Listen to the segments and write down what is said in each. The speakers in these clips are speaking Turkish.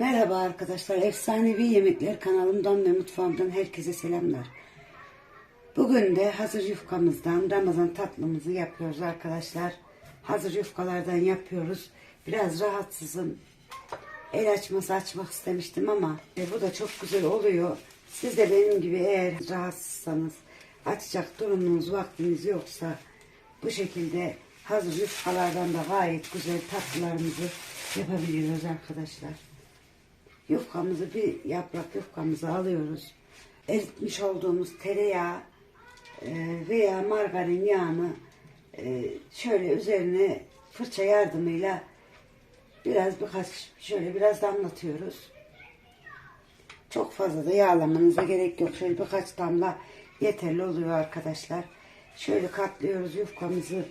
Merhaba arkadaşlar, Efsanevi Yemekler kanalımdan ve mutfağımdan herkese selamlar. Bugün de hazır yufkamızdan Ramazan tatlımızı yapıyoruz arkadaşlar. Hazır yufkalardan yapıyoruz. Biraz rahatsızım. El açması açmak istemiştim ama e, bu da çok güzel oluyor. Siz de benim gibi eğer rahatsızsanız açacak durumunuz, vaktiniz yoksa bu şekilde hazır yufkalardan da gayet güzel tatlılarımızı yapabiliyoruz arkadaşlar. Yufkamızı bir yaprak yufkamızı alıyoruz. Eritmiş olduğumuz tereyağı e, veya margarin yağını e, şöyle üzerine fırça yardımıyla biraz birkaç şöyle biraz damlatıyoruz. Çok fazla da yağlamanıza gerek yok. Şöyle birkaç damla yeterli oluyor arkadaşlar. Şöyle katlıyoruz yufkamızı.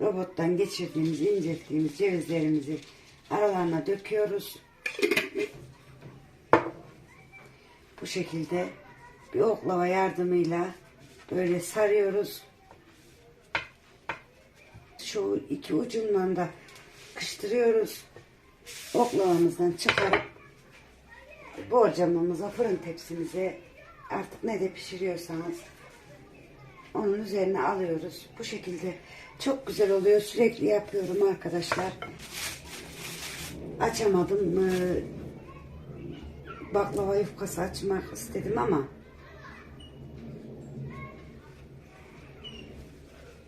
Robottan geçirdiğimiz, incelttiğimiz cevizlerimizi aralarına döküyoruz. Bu şekilde bir oklava yardımıyla böyle sarıyoruz. Şu iki ucundan da kıştırıyoruz. Oklavamızdan çıkarıp borcamımıza, fırın tepsimize artık ne de pişiriyorsanız onun üzerine alıyoruz. Bu şekilde çok güzel oluyor. Sürekli yapıyorum arkadaşlar. Açamadım. Ee, Baklava yufkası açmak istedim ama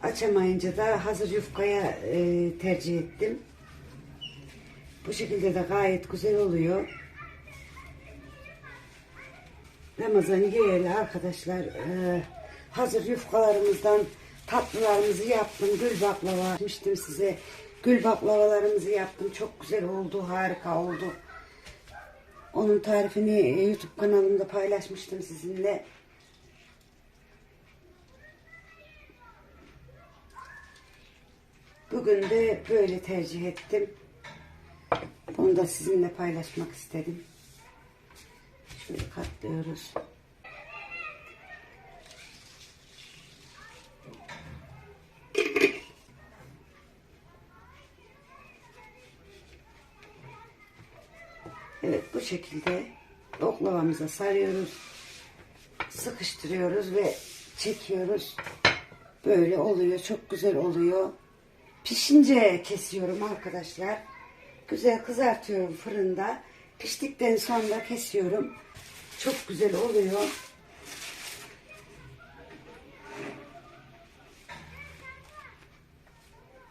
açamayınca da hazır yufkaya e, tercih ettim. Bu şekilde de gayet güzel oluyor. Ramazan yerli arkadaşlar e, hazır yufkalarımızdan tatlılarımızı yaptım. Gül baklava yapmıştım size. Gül baklavalarımızı yaptım. Çok güzel oldu. Harika oldu. Onun tarifini e, YouTube kanalımda paylaşmıştım sizinle. Bugün de böyle tercih ettim. Bunu da sizinle paylaşmak istedim. Şöyle katlıyoruz. Şekilde oklavamıza sarıyoruz. Sıkıştırıyoruz ve çekiyoruz. Böyle oluyor. Çok güzel oluyor. Pişince kesiyorum arkadaşlar. Güzel kızartıyorum fırında. Piştikten sonra kesiyorum. Çok güzel oluyor.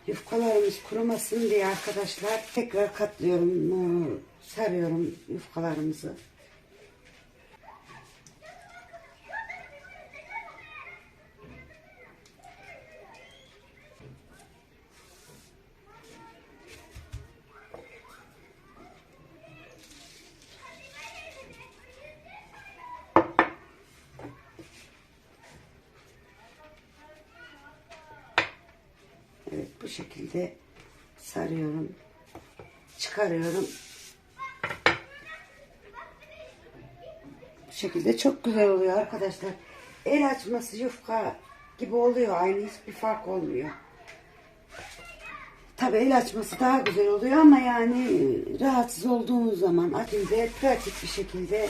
Yufkalarımız kurumasın diye arkadaşlar tekrar katlıyorum, sarıyorum yufkalarımızı. Evet bu şekilde sarıyorum. Çıkarıyorum. Bu şekilde çok güzel oluyor arkadaşlar. El açması yufka gibi oluyor. Aynı hiçbir fark olmuyor. Tabi el açması daha güzel oluyor ama yani rahatsız olduğunuz zaman akılda pratik bir şekilde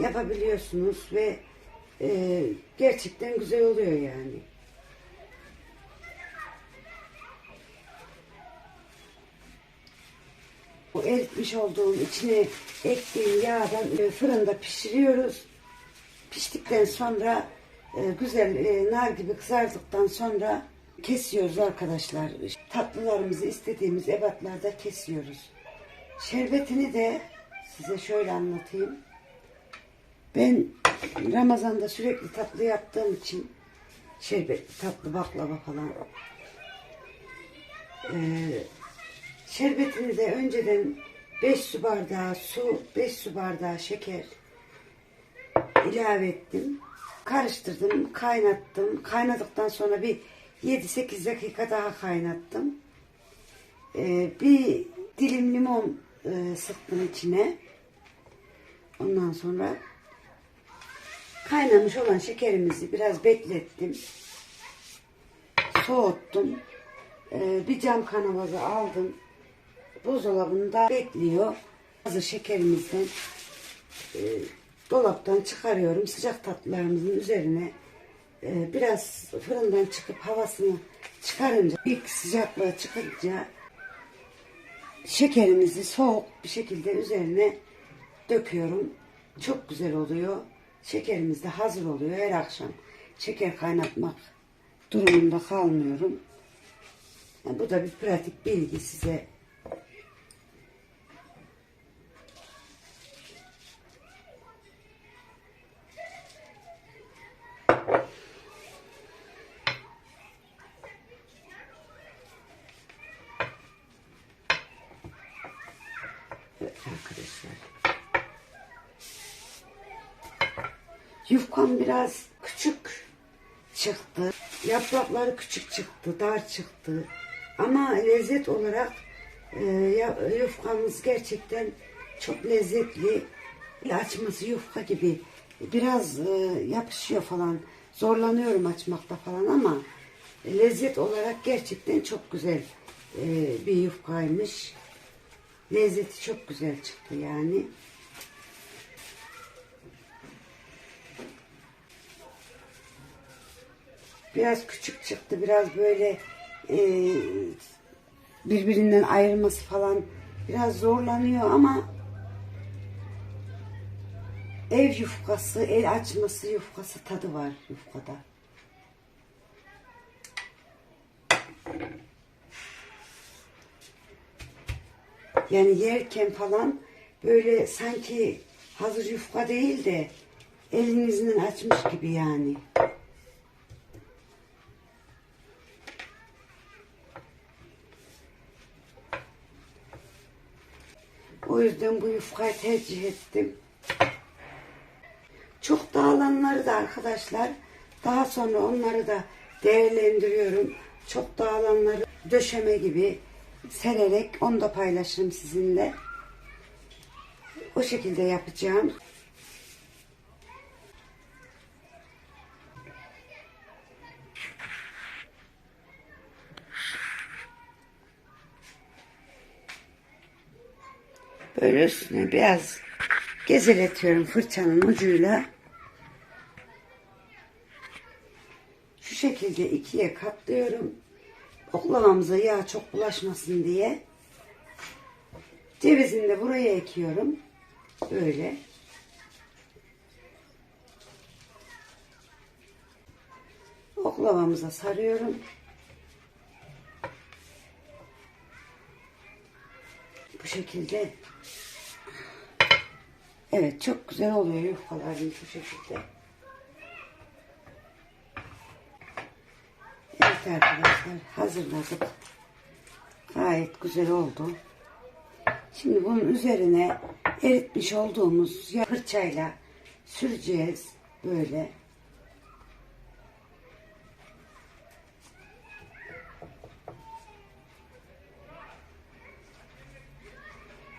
yapabiliyorsunuz ve e, gerçekten güzel oluyor yani. Bu eritmiş olduğum içine ektiğim yağdan e, fırında pişiriyoruz. Piştikten sonra e, güzel e, nar gibi kızardıktan sonra kesiyoruz arkadaşlar. Tatlılarımızı istediğimiz ebatlarda kesiyoruz. Şerbetini de size şöyle anlatayım. Ben Ramazan'da sürekli tatlı yaptığım için şerbet, tatlı baklava falan e, Şerbetini de önceden 5 su bardağı su, 5 su bardağı şeker ilave ettim. Karıştırdım, kaynattım. Kaynadıktan sonra bir 7-8 dakika daha kaynattım. Ee, bir dilim limon e, sıktım içine. Ondan sonra kaynamış olan şekerimizi biraz beklettim. soğuttum. Ee, bir cam kanavazı aldım. Buzdolabında bekliyor. Hazır şekerimizden e, dolaptan çıkarıyorum. Sıcak tatlılarımızın üzerine e, biraz fırından çıkıp havasını çıkarınca ilk sıcaklığı çıkınca şekerimizi soğuk bir şekilde üzerine döküyorum. Çok güzel oluyor. Şekerimiz de hazır oluyor her akşam. Şeker kaynatmak durumunda kalmıyorum. Yani bu da bir pratik bilgi size. Evet arkadaşlar. Yufkam biraz küçük çıktı. Yaprakları küçük çıktı, dar çıktı. Ama lezzet olarak e, yufkamız gerçekten çok lezzetli. Açması yufka gibi. Biraz e, yapışıyor falan. Zorlanıyorum açmakta falan ama lezzet olarak gerçekten çok güzel e, bir yufkaymış. Lezzeti çok güzel çıktı yani. Biraz küçük çıktı. Biraz böyle e, birbirinden ayrılması falan biraz zorlanıyor ama ev yufkası, el açması yufkası tadı var yufkada. Yani yerken falan böyle sanki hazır yufka değil de elinizden açmış gibi yani. O yüzden bu yufkayı tercih ettim. Çok dağılanları da arkadaşlar daha sonra onları da değerlendiriyorum. Çok dağılanları döşeme gibi sererek onu da paylaşırım sizinle. O şekilde yapacağım. Böyle üstüne biraz gezeletiyorum fırçanın ucuyla. Şu şekilde ikiye katlıyorum. Oklavamıza yağ çok bulaşmasın diye. Cevizini de buraya ekiyorum. Böyle. Oklavamıza sarıyorum. Bu şekilde. Evet çok güzel oluyor yufkalarımız bu şekilde. Evet arkadaşlar hazırladık. Gayet güzel oldu. Şimdi bunun üzerine eritmiş olduğumuz fırçayla süreceğiz böyle.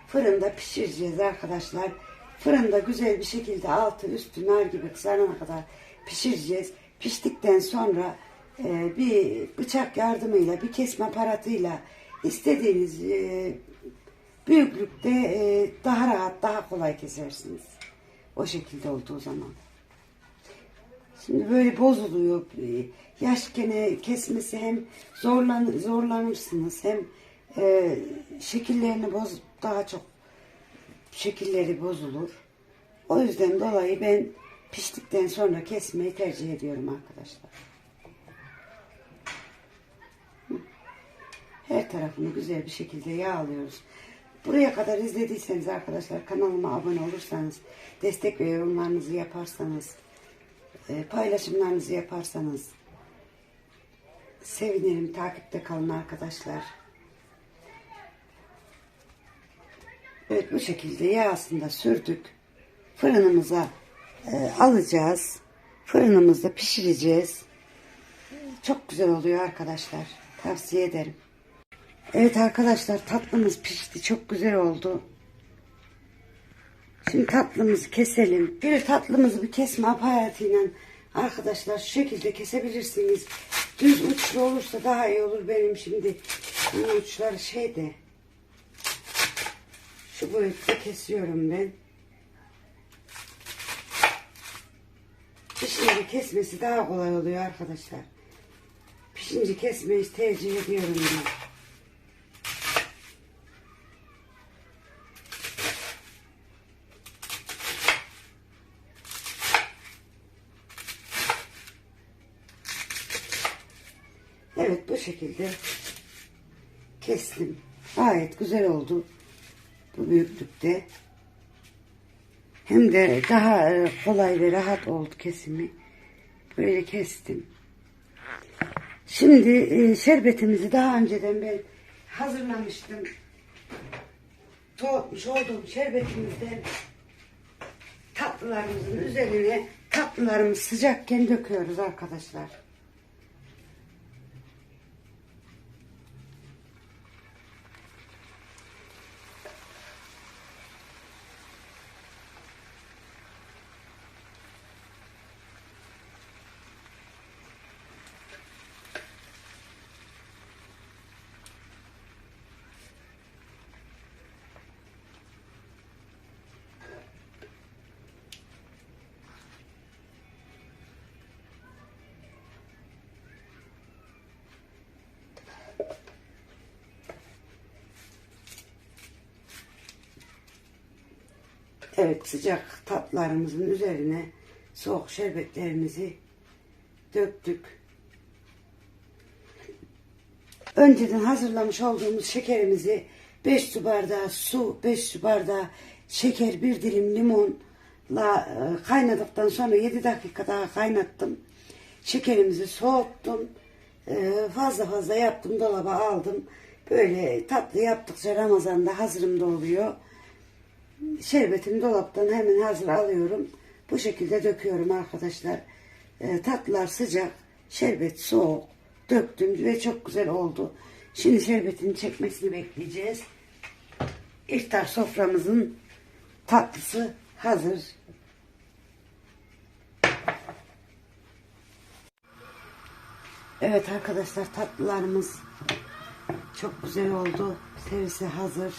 Fırında pişireceğiz arkadaşlar. Fırında güzel bir şekilde altı üstü nar gibi kızarana kadar pişireceğiz. Piştikten sonra e, bir bıçak yardımıyla, bir kesme aparatıyla istediğiniz e, büyüklükte e, daha rahat, daha kolay kesersiniz. O şekilde olduğu zaman. Şimdi böyle bozuluyor. E, Yaş gene kesmesi hem zorlan, zorlanırsınız hem e, şekillerini boz daha çok şekilleri bozulur. O yüzden dolayı ben piştikten sonra kesmeyi tercih ediyorum arkadaşlar. Her tarafını güzel bir şekilde yağlıyoruz. Buraya kadar izlediyseniz arkadaşlar kanalıma abone olursanız, destek ve yorumlarınızı yaparsanız, e, paylaşımlarınızı yaparsanız sevinirim. Takipte kalın arkadaşlar. Evet bu şekilde yağsını da sürdük. Fırınımıza e, alacağız. Fırınımızda pişireceğiz. Çok güzel oluyor arkadaşlar. Tavsiye ederim. Evet arkadaşlar tatlımız pişti. Çok güzel oldu. Şimdi tatlımızı keselim. Şöyle tatlımızı bir kesme aparatıyla arkadaşlar şu şekilde kesebilirsiniz. Düz uçlu olursa daha iyi olur benim şimdi. Bunun uçları şeyde. Şu boyutta kesiyorum ben. Pişince kesmesi daha kolay oluyor arkadaşlar. Pişince kesmeyi tercih ediyorum ben. Evet bu şekilde kestim. Gayet güzel oldu. Bu büyüklükte. Hem de daha e, kolay ve rahat oldu kesimi. Böyle kestim. Şimdi e, şerbetimizi daha önceden ben hazırlamıştım. Soğutmuş olduğum şerbetimizden tatlılarımızın üzerine tatlılarımız sıcakken döküyoruz arkadaşlar. Evet sıcak tatlarımızın üzerine soğuk şerbetlerimizi döktük. Önceden hazırlamış olduğumuz şekerimizi 5 su bardağı su, 5 su bardağı şeker, bir dilim limonla e, kaynadıktan sonra 7 dakika daha kaynattım. Şekerimizi soğuttum. E, Fazla fazla yaptım, dolaba aldım. Böyle tatlı yaptıkça Ramazan'da hazırımda oluyor. Şerbetimi dolaptan hemen hazır alıyorum. Bu şekilde döküyorum arkadaşlar. Ee, tatlılar sıcak, şerbet soğuk. Döktüm ve çok güzel oldu. Şimdi şerbetini çekmesini bekleyeceğiz. İftar soframızın tatlısı hazır. Evet arkadaşlar tatlılarımız çok güzel oldu. Servise hazır.